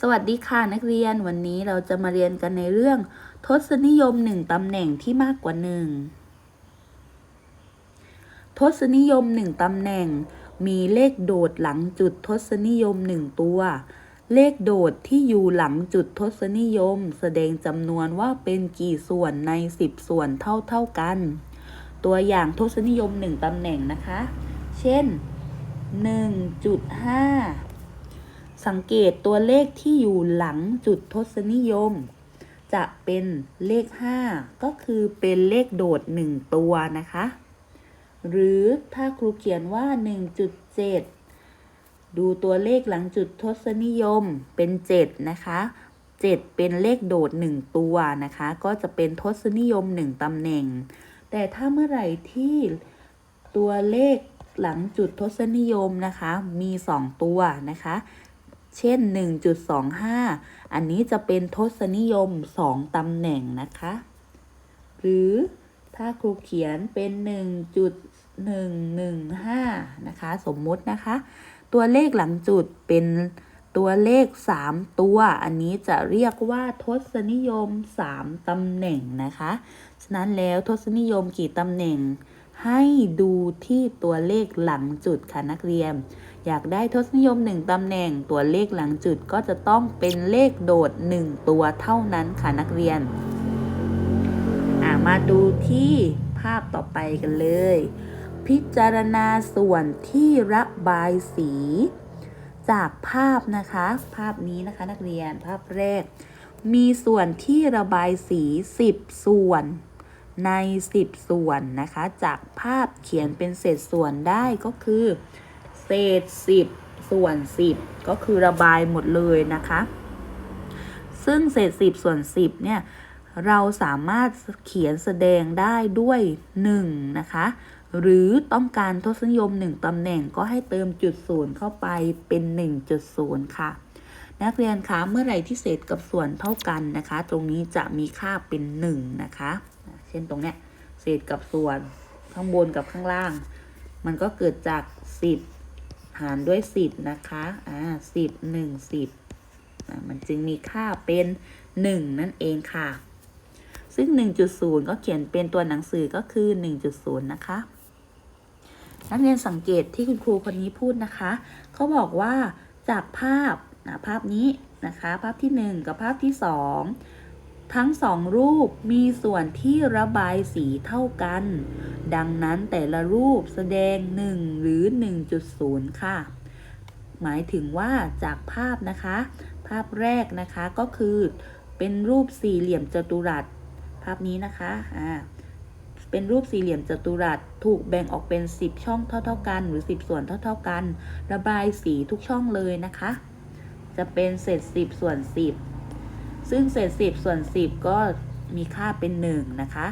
สวัสดีค่ะนักเรียนวันนี้เราจะมาเรียนกันในเรื่อง ทศนิยมหนึ่งตำแหน่งที่มากกว่าหนึ่งทศนิยมหนึ่งตำแหน่ง มีเลขโดดหลังจุดทศนิยมหนึ่งตัว เลขโดดที่อยู่หลังจุดทศนิยม แสดงจำนวนว่าเป็นกี่ส่วนใน 10 ส่วนเท่าเท่ากัน ตัวอย่างทศนิยมหนึ่งตำแหน่งนะคะ เช่น 1.5 สังเกตตัวเลขที่อยู่หลังจุดทศนิยม จะเป็นเลข 5 ก็คือเป็นเลขโดด 1 ตัวนะคะ หรือถ้าครูเขียนว่า 1.7 ดูตัวเลขหลังจุดทศนิยมเป็น 7 นะคะ 7 เป็นเลขโดด 1 ตัวนะคะ ก็จะเป็นทศนิยม 1ตำแหน่ง แต่ถ้าเมื่อไหร่ที่ตัวเลขหลังจุดทศนิยมนะคะ มี 2 ตัวนะคะ เช่น 1.25 อันนี้จะเป็นทศนิยม 2ตำแหน่งนะคะ หรือถ้าครูเขียนเป็น 1.115 นะคะ สมมุตินะคะ ตัวเลขหลังจุดเป็นตัวเลข 3 ตัว อันนี้จะเรียกว่าทศนิยม 3ตำแหน่งนะคะ ฉะนั้นแล้วทศนิยมกี่ตำแหน่ง ให้ดูที่ตัวเลขหลังจุดค่ะนักเรียน อยากได้ทศนิยม 1ตำแหน่งตัวเลขหลังจุดก็จะต้องเป็นเลขโดด 1 ตัวเท่านั้นค่ะนักเรียน มาดูที่ภาพต่อไปกันเลย พิจารณาส่วนที่ระบายสี จากภาพนะคะ ภาพนี้นะคะนักเรียนภาพแรก มีส่วนที่ระบายสี 10 ส่วนใน 10 ส่วนนะคะ จากภาพเขียนเป็นเศษส่วนได้ก็คือ เศษ10ส่วน10ก็คือระบายหมดเลยนะคะ ซึ่งเศษ10ส่วน10เนี่ยเราสามารถเขียนแสดงได้ด้วย1นะคะหรือต้องการทศนิยม 1ตำแหน่งก็ให้เติมจุดศูนย์เข้าไปเป็น 1.0 ค่ะ นักเรียนคะเมื่อไหร่ที่เศษกับส่วนเท่ากันนะคะ ตรงนี้จะมีค่าเป็น 1 นะคะ เช่นตรงเนี้ยเศษกับส่วนข้างบนกับข้างล่าง มันก็เกิดจาก 10 หารด้วย10นะคะอ่า10 1 10อ่ามันจึงมีค่าเป็น1นั่นเองค่ะ ซึ่ง 1.0 ก็เขียนเป็นตัวหนังสือก็คือ 1.0 นะคะนักเรียนสังเกตที่คุณครูคนนี้พูดนะคะ เขาบอกว่าจากภาพนะภาพนี้นะคะ ภาพที่ 1 กับภาพที่ 2 ทั้งสองรูปมีส่วนที่ระบายสีเท่ากัน ดังนั้นแต่ละรูปแสดง 1 หรือ 1.0 ค่ะ หมายถึงว่าจากภาพนะคะ ภาพแรกนะคะก็คือเป็นรูปสี่เหลี่ยมจัตุรัส ภาพนี้นะคะอ่าเป็นรูปสี่เหลี่ยมจัตุรัส ถูกแบ่งออกเป็น 10 ช่องเท่า ๆ กัน หรือ 10 ส่วนเท่า ๆกัน ระบายสีทุกช่องเลยนะคะ จะเป็นเศษ10ส่วน10 ซึ่งเศษ 10 ส่วน 10 ก็มีค่าเป็น 1 นะคะ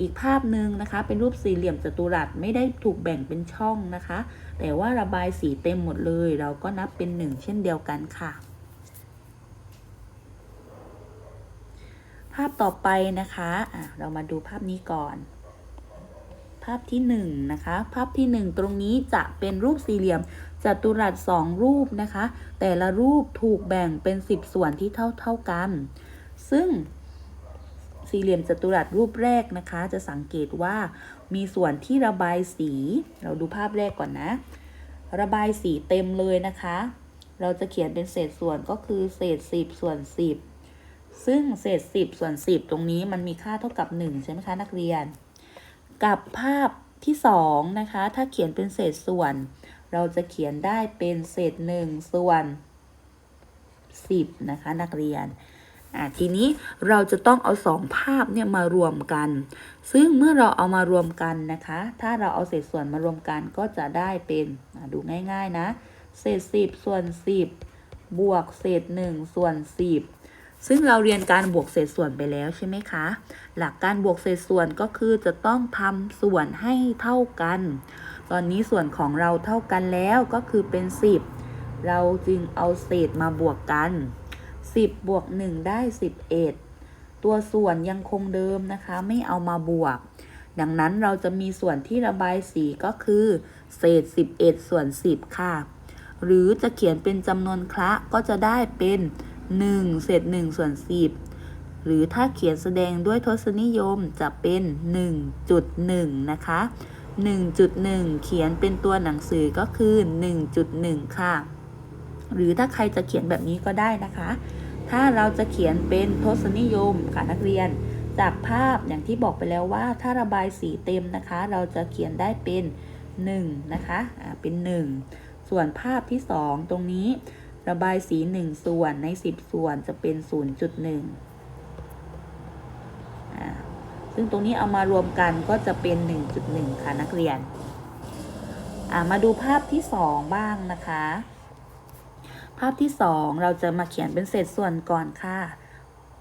อีกภาพหนึ่งนะคะ เป็นรูปสี่เหลี่ยมจัตุรัสไม่ได้ถูกแบ่งเป็นช่องนะคะ แต่ว่าระบายสีเต็มหมดเลย เราก็นับเป็น 1 เช่นเดียวกันค่ะ ภาพต่อไปนะคะะเรามาดูภาพนี้ก่อนภาพที่1นะคะ ภาพที่ 1 ตรงนี้จะเป็นรูปสี่เหลี่ยม จัตุรัส2รูปนะคะ แต่ละรูปถูกแบ่งเป็น 10 ส่วนที่เท่าเท่ากัน ซึ่งสี่เหลี่ยมจัตุรัสรูปแรกนะคะ จะสังเกตว่ามีส่วนที่ระบายสี เราดูภาพแรกก่อนนะ ระบายสีเต็มเลยนะคะ เราจะเขียนเป็นเศษส่วนก็คือเศษ 10 ส่วน 10 ซึ่งเศษ 10 ส่วน 10 ตรงนี้มันมีค่าเท่ากับ 1 ใช่ไหมคะนักเรียน กับภาพที่ 2 นะคะ ถ้าเขียนเป็นเศษส่วน เราจะเขียนได้เป็นเศษ1ส่วน10นะคะนักเรียนอะทีนี้เราจะต้องเอาสองภาพเนี่ยมารวมกัน ซึ่งเมื่อเราเอามารวมกันนะคะ ถ้าเราเอาเศษส่วนมารวมกันก็จะได้เป็นดูง่ายๆนะ เศษ10ส่วน10บวกเศษ1ส่วน10ซึ่งเราเรียนการบวกเศษส่วนไปแล้วใช่ไหมคะ หลักการบวกเศษส่วนก็คือจะต้องทำส่วนให้เท่ากัน ตอนนี้ส่วนของเราเท่ากันแล้วก็คือเป็น 10 เราจึงเอาเศษมาบวกกัน 10 บวก 1 ได้ 11 ตัวส่วนยังคงเดิมนะคะ ไม่เอามาบวก ดังนั้นเราจะมีส่วนที่ระบายสีก็คือ เศษ 11 ส่วน 10 ค่ะ หรือจะเขียนเป็นจำนวนคละก็จะได้เป็น 1 เศษ1ส่วน 10หรือถ้าเขียนแสดงด้วยทศนิยมจะเป็น 1.1 นะคะ 1.1 เขียนเป็นตัวหนังสือก็คือ 1.1 ค่ะ หรือถ้าใครจะเขียนแบบนี้ก็ได้นะคะ ถ้าเราจะเขียนเป็นทศนิยมค่ะนักเรียน จากภาพอย่างที่บอกไปแล้วว่า ถ้าระบายสีเต็มนะคะ เราจะเขียนได้เป็น 1 นะคะอ่าเป็น 1 ส่วนภาพที่ 2 ตรงนี้ ระบายสี 1 ส่วนใน 10 ส่วนจะเป็น 0.1อ่า ซึ่งตรงนี้เอามารวมกันก็จะเป็น 1.1 ค่ะนักเรียน มาดูภาพที่ 2 บ้างนะคะ ภาพที่ 2 เราจะมาเขียนเป็นเศษส่วนก่อนค่ะ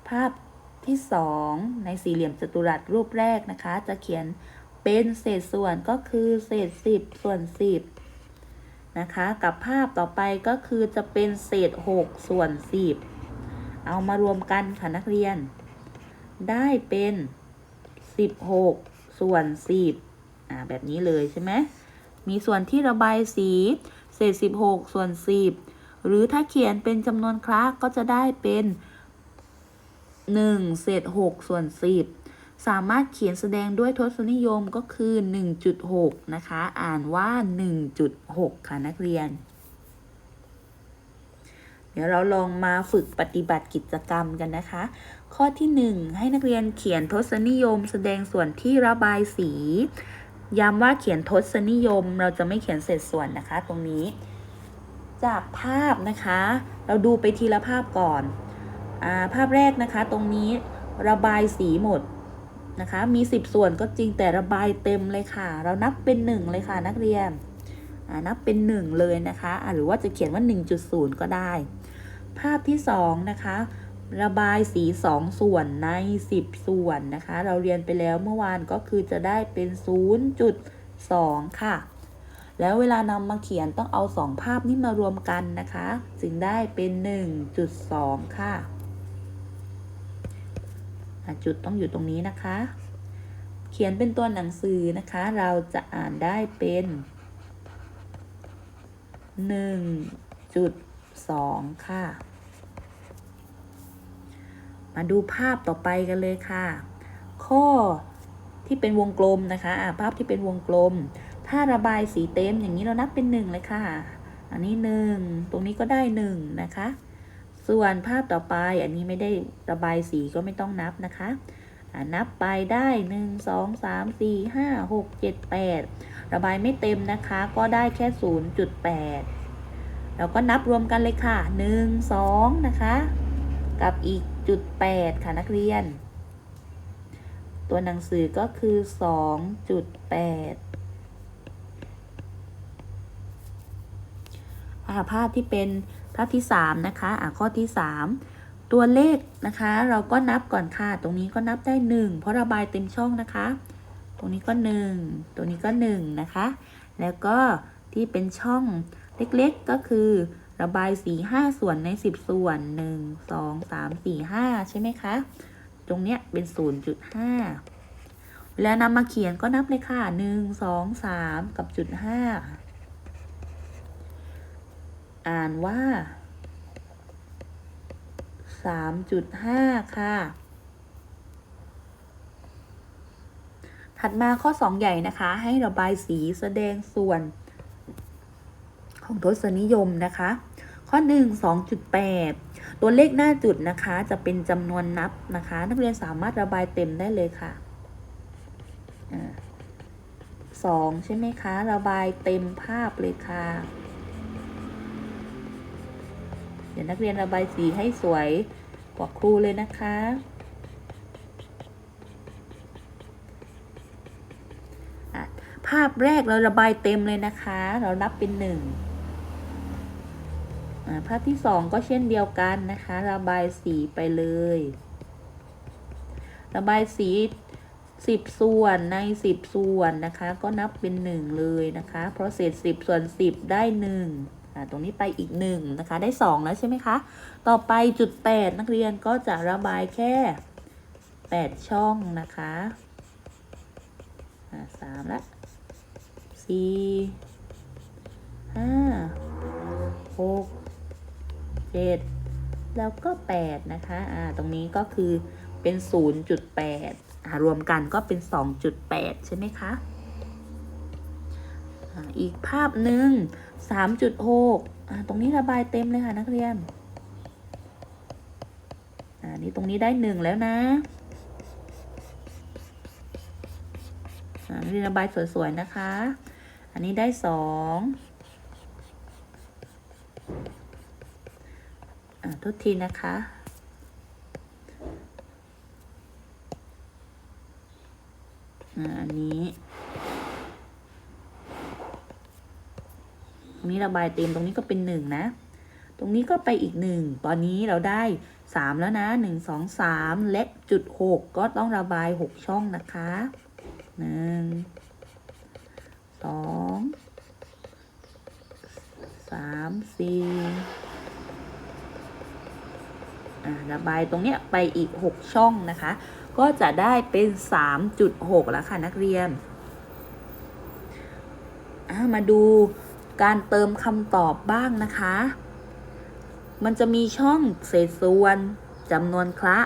ภาพที่ 2 ในสี่เหลี่ยมจัตุรัสรูปแรกนะคะ จะเขียนเป็นเศษส่วนก็คือเศษ 10 ส่วน 10 นะคะ กับภาพต่อไปก็คือจะเป็นเศษ 6 ส่วน 10 เอามารวมกันค่ะนักเรียน ได้เป็น 16ส่วน10อ่าแบบนี้เลยใช่ไหมมีส่วนที่ระบายสีเศษ16ส่วน10หรือถ้าเขียนเป็นจำนวนครั้ก็จะได้เป็น1เศษ6ส่วน10สามารถเขียนแสดงด้วยทศนิยมก็คือ 1.6 นะคะ อ่านว่า 1.6 ค่ะนักเรียน เดี๋ยวเราลองมาฝึกปฏิบัติกิจกรรมกันนะคะ ข้อที่ 1 ให้นักเรียนเขียนทศนิยม แสดงส่วนที่ระบายสีย้ำว่าเขียนทศนิยม เราจะไม่เขียนเศษส่วนนะคะ ตรงนี้ จากภาพนะคะ เราดูไปทีละภาพก่อนอาภาพแรกนะคะ ตรงนี้ระบายสีหมดนะคะ มี 10 ส่วนก็จริงแต่ระบายเต็มเลยค่ะ เรานับเป็น 1 เลยค่ะนักเรียน นับเป็น 1 เลยนะคะหรือว่าจะเขียนว่า 1.0 ก็ได้ ภาพที่ 2 นะคะ ระบายสี 2 ส่วนใน 10 ส่วนนะคะ เราเรียนไปแล้วเมื่อวานก็คือจะได้เป็น 0.2 ค่ะ แล้วเวลานำมาเขียนต้องเอา 2 ภาพนี้มารวมกันนะคะ จึงได้เป็น 1.2 ค่ะอะจุดต้องอยู่ตรงนี้นะคะ เขียนเป็นตัวหนังสือนะคะ เราจะอ่านได้เป็น 1.2ค่ะ มาดูภาพต่อไปกันเลยค่ะ ข้อที่เป็นวงกลมนะคะะภาพที่เป็นวงกลม ถ้าระบายสีเต็มอย่างนี้เรานับเป็นหนึ่งเลยค่ะ อันนี้หนึ่งตรงนี้ก็ได้หนึ่งนะคะ ส่วนภาพต่อไปอันนี้ไม่ได้ระบายสีก็ไม่ต้องนับนะคะะนับไปได้หนึ่งสองสามสี่ห้าหกเจ็ดแปด ระบายไม่เต็มนะคะ ก็ได้แค่ศูนย์จุดแปดเราก็นับรวมกันเลยค่ะหนึ่งสองนะคะ กับอีกจุดแปดค่ะนักเรียน ตัวหนังสือก็คือสองจุดแปดอ่าภาพที่เป็นภาพที่3นะคะอ่าข้อที่ 3 ตัวเลขนะคะ เราก็นับก่อนค่ะ ตรงนี้ก็นับได้ 1 เพราะระบายเต็มช่องนะคะ รงนี้ก็1ตรงนี้ก็1นะคะ แล้วก็ที่เป็นช่องเล็กๆก็คือ ระบายสี5ส่วนใน10ส่วน1 2 3 4 5ใช่ไหมคะ ตรงเนี้ยเป็น0.5แล้วนำมาเขียนก็นับเลยค่ะ1 2 3กับจุด5อ่านว่า3.5ค่ะ ถัดมาข้อ 2 ใหญ่นะคะ ให้ระบายสีแสดงส่วน ของทศนิยมนะคะ ข้อ 1 2.8 ตัวเลขหน้าจุดนะคะ จะเป็นจำนวนนับนะคะ นักเรียนสามารถระบายเต็มได้เลยค่ะสองใช่ไหมคะ ระบายเต็มภาพเลยค่ะ เดี๋ยวนักเรียนระบายสีให้สวยกว่าครูเลยนะคะ ภาพแรกเราระบายเต็มเลยนะคะ เรานับเป็นหนึ่งภาพที่สองก็เช่นเดียวกันนะคะ ระบายสีไปเลย ระบายสีสิบส่วนในสิบส่วนนะคะ ก็นับเป็นหนึ่งเลยนะคะ เพราะเศษสิบส่วนสิบได้หนึ่งตรงนี้ไปอีกหนึ่งนะคะ ได้สองแล้วใช่ไหมคะ ต่อไปจุดแปดนักเรียนก็จะระบายแค่แปดช่องนะคะสามละ สี่ห้าหกเจ็ดแล้วก็8นะคะอ่าตรงนี้ก็คือเป็น0.8อ่ารวมกันก็เป็น2.8ใช่ไหมคะอ่าอีกภาพหนึ่ง3.6อ่าตรงนี้ระบายเต็มเลยค่ะนักเรียนอ่านี่ตรงนี้ได้1แล้วนะอ่านี่ระบายสวยๆนะคะ อันนี้ได้2อ่าโทุกทีนะคะ อันนี้ ตรงนี้ระบายเต็มตรงนี้ก็เป็นหนึ่งนะ ตรงนี้ก็ไปอีกหนึ่ง ตอนนี้เราได้สามแล้วนะหนึ่งสองสามและจุดหกก็ต้องระบายหกช่องนะคะหนึ่ง สองสามสี่อ่าระบายตรงเนี้ยไปอีก 6 ช่องนะคะ ก็จะได้เป็น 3.6 แล้วค่ะนักเรียนอ่ามาดูการเติมคำตอบบ้างนะคะ มันจะมีช่องเศษส่วนจำนวนคละ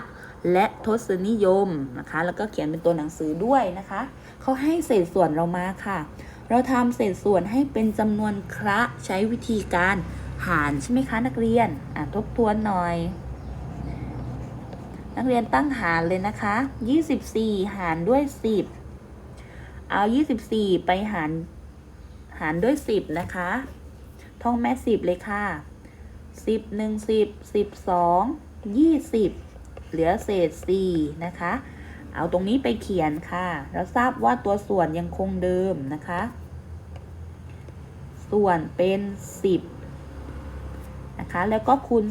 และทศนิยมนะคะ แล้วก็เขียนเป็นตัวหนังสือด้วยนะคะ เขาให้เศษส่วนเรามาค่ะ เราทำเศษส่วนให้เป็นจำนวนคละใช้วิธีการหารใช่ไหมคะนักเรียนอะทบทวนหน่อย นักเรียนตั้งหารเลยนะคะ 24 หารด้วย 10 เอา 24 ไปหาร หารด้วย 10 นะคะ ท่องแม่ 10 เลยค่ะ 10 1 10 12 20 เหลือเศษ 4 นะคะ เอาตรงนี้ไปเขียนค่ะแล้วทราบว่าตัวส่วนยังคงเดิมนะคะ ส่วนเป็น 10 นะคะ แล้วก็คูณ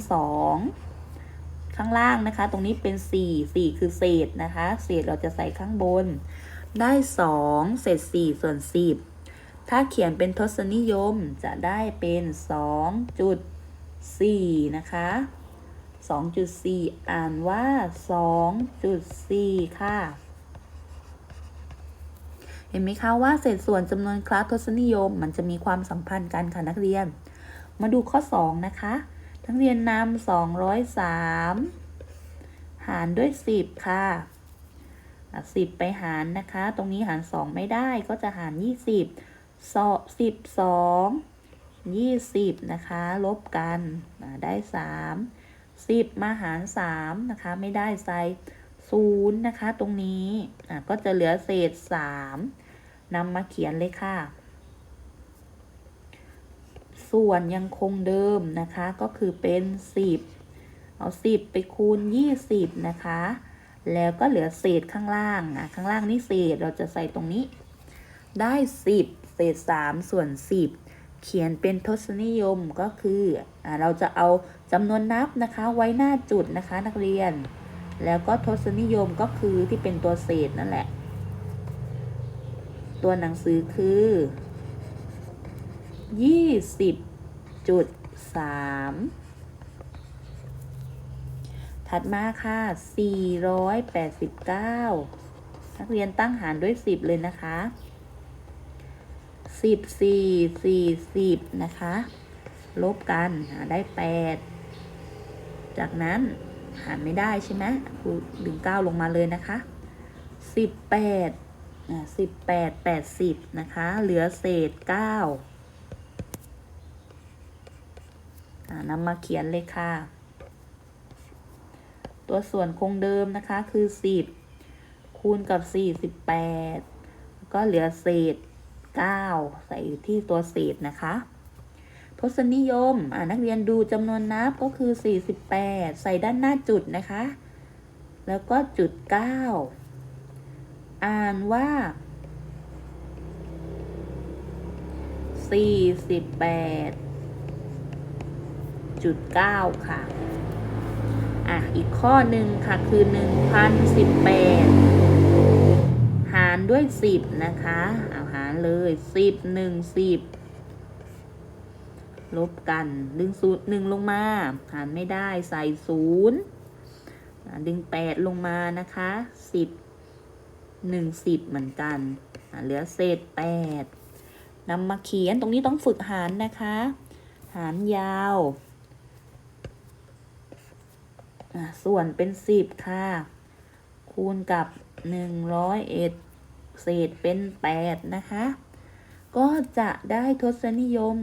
2 ข้างล่างนะคะ ตรงนี้เป็น 4 4 คือเศษนะคะ เศษเราจะใส่ข้างบน ได้ 2 เศษ 4 ส่วน 10 ถ้าเขียนเป็นทศนิยมจะได้เป็น 2.4 นะคะ 2.4 อ่านว่า 2.4 ค่ะ เห็นไหมคะว่าเศษส่วนจำนวนคลาสทศนิยม มันจะมีความสัมพันธ์กันค่ะนักเรียน มาดูข้อ 2 นะคะ นักเรียนนำ203 หารด้วย 10 ค่ะ 10 ไปหารนะคะ ตรงนี้หาร 2 ไม่ได้ก็จะหาร 20สอบ12 20 นะคะ ลบกันได้ 3 10 มาหาร 3 นะคะ ไม่ได้ใส่0นะคะ ตรงนี้อะก็จะเหลือเศษ 3นำมาเขียนเลยค่ะ ส่วนยังคงเดิมนะคะ ก็คือเป็น 10 เอา 10 ไปคูณ 20 นะคะ แล้วก็เหลือเศษข้างล่างอะข้างล่างนี่เศษเราจะใส่ตรงนี้ ได้ 10 เศษ 3 ส่วน 10 เขียนเป็นทศนิยมก็คืออ่าเราจะเอา จำนวนนับนะคะไว้หน้าจุดนะคะนักเรียน แล้วก็ทศนิยมก็คือที่เป็นตัวเศษนั่นแหละ ตัวหนังสือคือ 20จุด3ถัดมาค่ะ 489 นักเรียนตั้งหารด้วย 10 เลยนะคะ14 40นะคะ ลบกันหาได้8 จากนั้นหารไม่ได้ใช่ไหมครูดึง9ลงมาเลยนะคะ18อ่า18 80นะคะ เหลือเศษ9อ่านำมาเขียนเลยค่ะ ตัวส่วนคงเดิมนะคะคือ10คูณกับ48ก็เหลือเศษ9ใส่อยู่ที่ตัวเศษนะคะ ทศนิยมอ่านักเรียนดูจำนวนนับก็คือ 48 ใส่ด้านหน้าจุดนะคะ แล้วก็จุด 9 อ่านว่า 48 จุด 9 ค่ะ อะ อีกข้อหนึ่งค่ะ คือ 1,018 หารด้วย 10 นะคะ เอาหารเลย 10 1 10 ลบกัน ดึงศูนย์หนึ่งลงมา หารไม่ได้ใส่ศูนย์ดึง8ลงมานะคะ10 1 10เหมือนกันเหลือเศษ8นำมาเขียนตรงนี้ต้องฝึกหารนะคะ หารยาวส่วนเป็นสิบค่ะ คูณกับหนึ่งร้อยเอ็ดเศษเป็นแปดนะคะ ก็จะได้ทศนิยม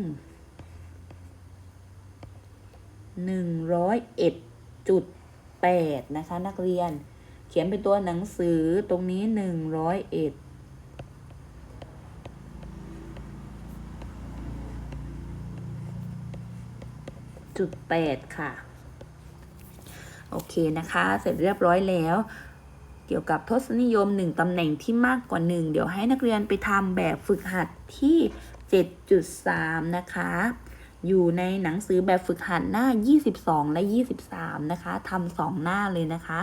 หนึ่งร้อยเอ็ดจุดแปดนะคะ นักเรียน เขียนเป็นตัวหนังสือตรงนี้หนึ่งร้อยเอ็ดจุดแปดค่ะ โอเคนะคะ เสร็จเรียบร้อยแล้ว เกี่ยวกับทศนิยม1ตำแหน่งที่มากกว่า1เดี๋ยวให้นักเรียนไปทำแบบฝึกหัดที่ 7.3 นะคะ อยู่ในหนังสือแบบฝึกหัดหน้า 22 และ 23 นะคะทำสองหน้าเลยนะคะ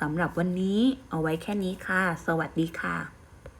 สำหรับวันนี้เอาไว้แค่นี้ค่ะ สวัสดีค่ะ